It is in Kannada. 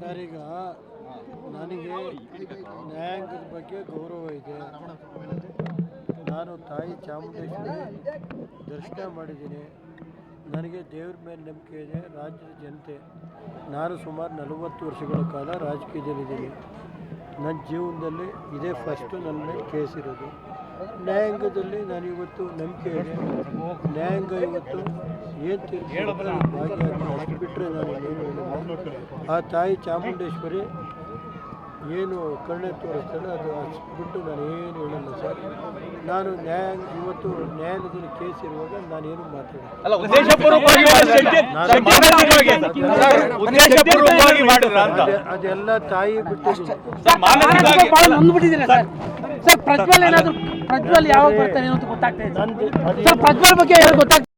ಸರ್, ಈಗ ನನಗೆ ನ್ಯಾಯಾಂಗದ ಬಗ್ಗೆ ಗೌರವ ಇದೆ. ನಾನು ತಾಯಿ ಚಾಮುಂಡೇಶ್ವರಿ ದರ್ಶನ ಮಾಡಿದ್ದೀನಿ. ನನಗೆ ದೇವ್ರ ಮೇಲೆ ನಂಬಿಕೆ ಇದೆ, ರಾಜ್ಯದ ಜನತೆ. ನಾನು ಸುಮಾರು ನಲವತ್ತು ವರ್ಷಗಳ ಕಾಲ ರಾಜಕೀಯದಲ್ಲಿದ್ದೀನಿ. ನನ್ನ ಜೀವನದಲ್ಲಿ ಇದೇ ಫಸ್ಟು ನನ್ನ ಕೇಸ್ ಇರೋದು. ನ್ಯಾಯಾಂಗದಲ್ಲಿ ನಾನು ಇವತ್ತು ನಂಬಿಕೆ ಇದೆ. ನ್ಯಾಯಾಂಗ ಇವತ್ತು ಏನು ತಿಳಿಸ್ಬಿಟ್ರೆ ನಾನು ಆ ತಾಯಿ ಚಾಮುಂಡೇಶ್ವರಿ ಏನು ಕರುಣೆ ತೋರಿಸ್ತಾಳೆ ಅದು ಬಿಟ್ಟು ನಾನು ಏನು ಹೇಳಲ್ಲ ಸರ್. ನಾನು ನ್ಯಾಯ ಇವತ್ತು ನ್ಯಾಯಾಲಯದಲ್ಲಿ ಕೇಸ್ ಇರುವಾಗ ನಾನೇನು ಮಾತಾಡಿಲ್ಲ. ಅಲ್ಲ ಉದ್ದೇಶಪೂರ್ವಕವಾಗಿ ಮಾಡಿದ್ರೆ ಸರ್, ಮಾನಸಿಕವಾಗಿ. ಸರ್, ಉದ್ದೇಶಪೂರ್ವಕವಾಗಿ ಮಾಡಿದ್ರ ಅಂತ. ಅದೆಲ್ಲ ತಾಯಿ ಬಿಟ್ಟು ಸರ್ ಮಾನಸಿಕವಾಗಿ ಸರ್. ಸರ್ ಪ್ರಜ್ವಲ್ ಏನಾದ್ರು ಪ್ರಜ್ವಲ್ ಯಾವಾಗ ಬರ್ತಾರೆ ಅಂತ ಗೊತ್ತಾಗ್ತಾ ಇದೆ ಸರ್ ಪ್ರಜ್ವಲ್ ಬಗ್ಗೆ ಏನು ಗೊತ್ತಾಗ್ತಾ